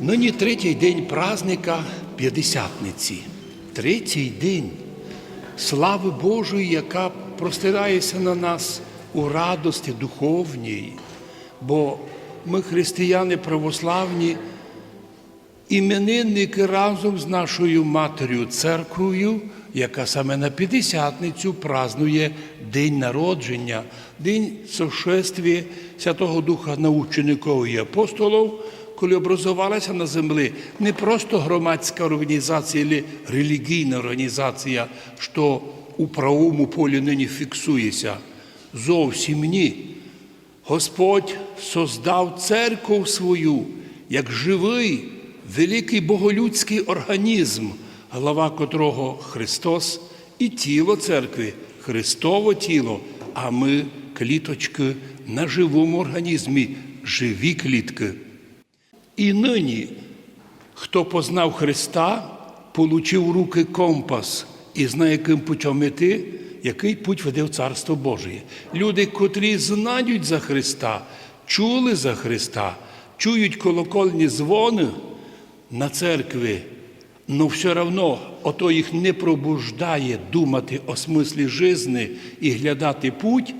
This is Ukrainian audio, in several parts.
Нині третій день праздника П'ятдесятниці. Третій день слави Божої, яка простирається на нас у радості духовній. Бо ми, християни православні, іменинники разом з нашою матір'ю церквою, яка саме на П'ятдесятницю празнує День народження, День сошествия Святого Духа на учеників і апостолів, коли образувалася на землі не просто громадська організація або релігійна організація, що у правовому полі нині фіксується. Зовсім ні. Господь создав церкву свою як живий, великий боголюдський організм, глава котрого Христос і тіло церкви, Христове тіло, а ми кліточки на живому організмі, живі клітки. І нині, хто познав Христа, получив в руки компас і знає, яким путем іти, який путь веде в Царство Боже. Люди, котрі знають за Христа, чули за Христа, чують колокольні дзвони на церкві, але все одно ото їх не пробуждає думати о смислі жизни і глядати путь,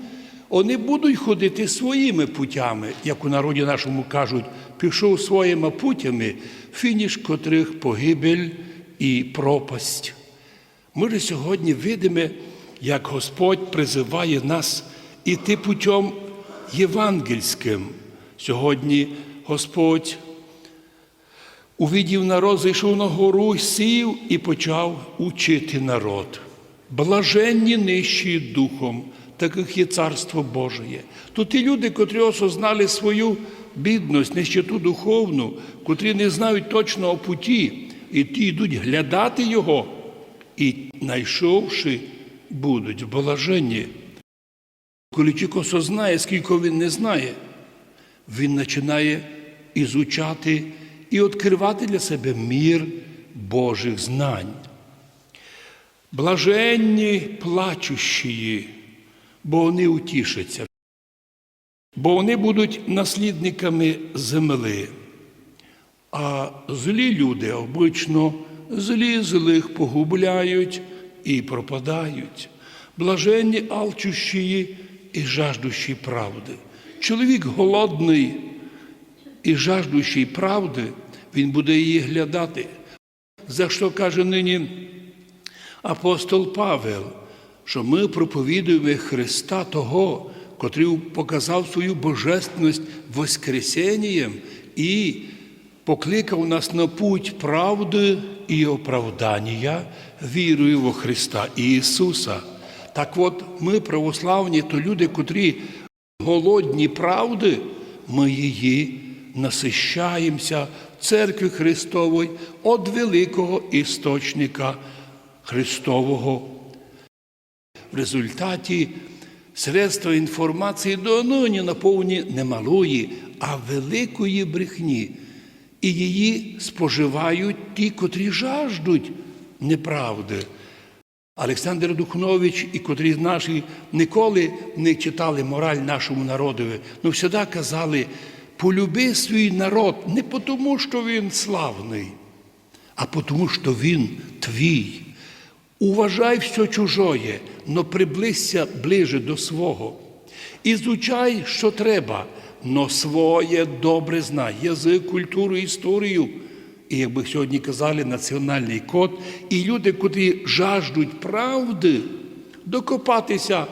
вони будуть ходити своїми путями, як у народі нашому кажуть, пішов своїми путями, фініш котрих погибель і пропасть. Ми ж сьогодні видимо, як Господь призиває нас іти путем євангельським. Сьогодні Господь увидів народ, зайшов на гору, сів і почав учити народ. Блаженні нижчі духом, таких є царство Божє. То ті люди, котрі осознали свою бідність, нищету духовну, котрі не знають точного путі, і ті йдуть глядати його, і, знайшовши, будуть в блаженні. Коли тільки осознає, скільки він не знає, він починає ізучати і відкривати для себе мір Божих знань. Блаженні плачущі, бо вони утішаться, бо вони будуть наслідниками земли. А злі люди обично злі злих погубляють і пропадають. Блаженні алчущі і жаждущі правди. Чоловік голодний і жаждущий правди, він буде її глядати. За що каже нині апостол Павел, що ми проповідуємо Христа того, котрий показав свою божественність Воскресенням і покликав нас на путь правди і оправдання вірою во Христа Ісуса. Так от ми, православні, то люди, котрі голодні правди, ми її насищаємося в церкві Христової від великого істочника Христового. В результаті средства інформації до нині наповні не малої, а великої брехні. І її споживають ті, котрі жаждуть неправди. Олександр Духнович і котрі наші ніколи не читали мораль нашому народові, але завжди казали, полюби свій народ не тому, що він славний, а тому, що він твій. Уважай все чужое, но приблизься ближе до свого. Ізучай, що треба, но своє добре знай, язик, культуру, історію. І як би сьогодні казали, національний код, і люди, котрі жаждуть правди, докопатися,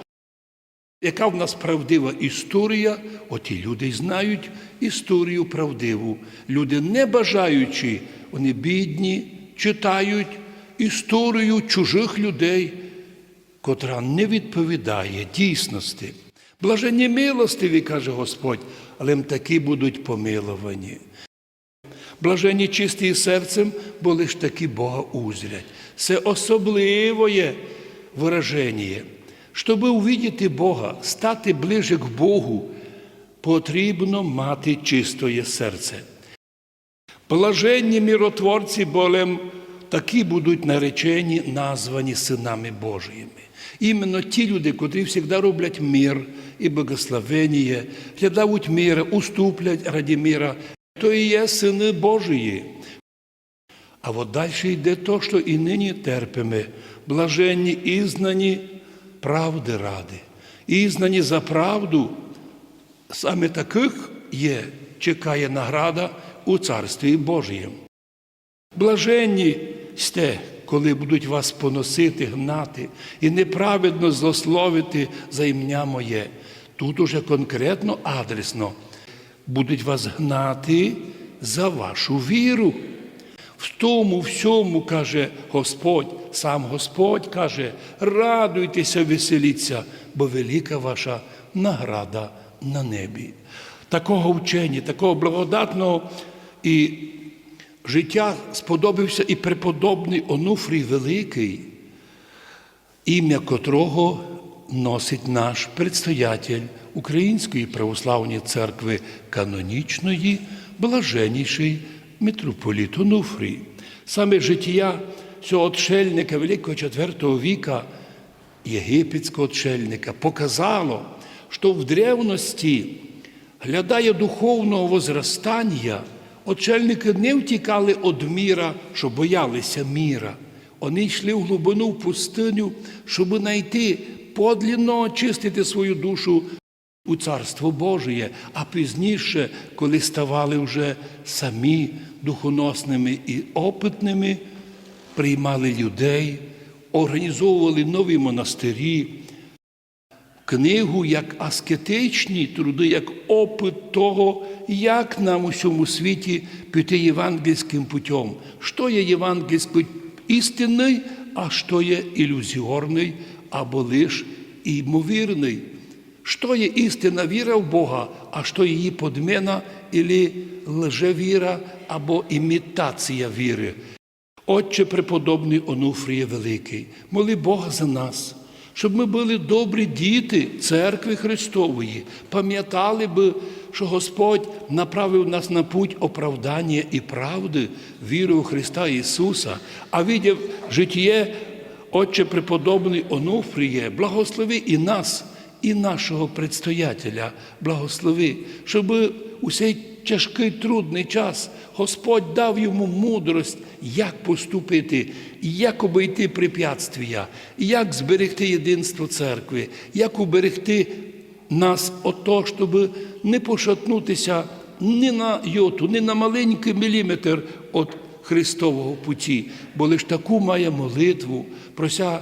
яка в нас правдива історія, оті люди знають історію правдиву. Люди, не бажаючи, вони бідні, читають історію чужих людей, котра не відповідає дійсності. Блаженні милостиві, каже Господь, але м такі будуть помиловані. Блаженні чисті серцем, бо лиш такі Бога узрять. Це особливе вираження. Щоб увидіти Бога, стати ближе к Богу, потрібно мати чистое серце. Блаженні миротворці, болем такі будуть наречені, названі синами Божими. Іменно ті люди, котрі завжди роблять мир і благословення, глядають мира, уступлять раді мира, то і є сини Божії. А от далі йде то, що і нині терпимо, блаженні ізнані правди ради. Ізнані за правду, саме таких є, чекає награда у Царстві Божієм. Блаженні сте, коли будуть вас поносити, гнати і неправедно злословити за ім'я моє. Тут уже конкретно адресно будуть вас гнати за вашу віру. В тому всьому, каже Господь, сам Господь каже, радуйтеся, веселіться, бо велика ваша награда на небі. Такого вчення, такого благодатного і життя сподобався і преподобний Онуфрій Великий, ім'я котрого носить наш предстоятель Української православної церкви канонічної, блаженніший митрополіт Онуфрій. Саме життя цього отшельника Великого IV віка, єгипетського отшельника, показало, що в древності, глядає духовного возростання, Очельники не втікали від міра, що боялися міра. Вони йшли в глибину в пустиню, щоб знайти подлінно очистити свою душу у Царство Божє, а пізніше, коли ставали вже самі духоносними і опитними, приймали людей, організовували нові монастирі, книгу як аскетичні труди, як опит того, як нам у всьому світі піти євангельським путем. Що є євангельський істинний, а що є ілюзіорний або лиш імовірний. Що є істинна віра в Бога, а що її подмена або лжевіра або імітація віри. Отче преподобний Онуфріє Великий, моли Бога за нас, щоб ми були добрі діти церкви Христової, пам'ятали би, що Господь направив нас на путь оправдання і правди, віри у Христа Ісуса, а видів життя Отче преподобний Онуфріє, благослови і нас, і нашого предстоятеля, благослови, щоб у цей тяжкий трудний час Господь дав йому мудрость, як поступити, як обійти препятствия, як зберегти єдинство церкви, як уберегти нас от того, щоб не пошатнутися ні на йоту, ні на маленький міліметр від Христового путі, бо лиш таку має молитву, прося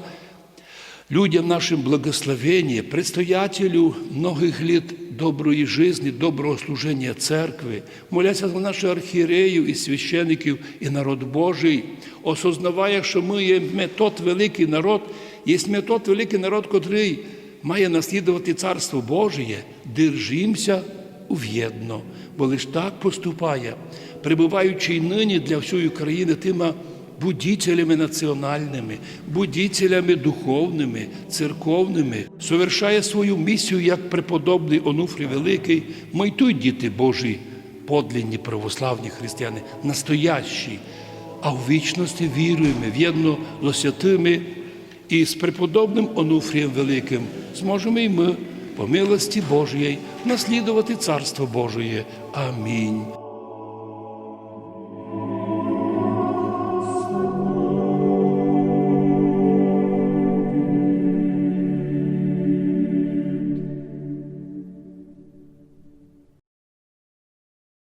людям нашим благословення, предстоятелю многих літ доброї жизни, доброго служення церкви, моляться за наших архієреїв і священиків і народ Божий, осознавая, що ми є метод великий народ, є метод великий народ, котрий має наслідувати Царство Божє, держимося ув'єдно, бо лиш так поступає, прибуваючи й нині для всієї країни тима будителями національними, будителями духовними, церковними, совершає свою місію як преподобний Онуфрій Великий, майтуй діти Божі, подлинні православні християни, настоящі, а в вічності віруємо, в'єдно з святими і з преподобним Онуфрієм Великим зможемо і ми, по милості Божої, наслідувати Царство Божої. Амінь.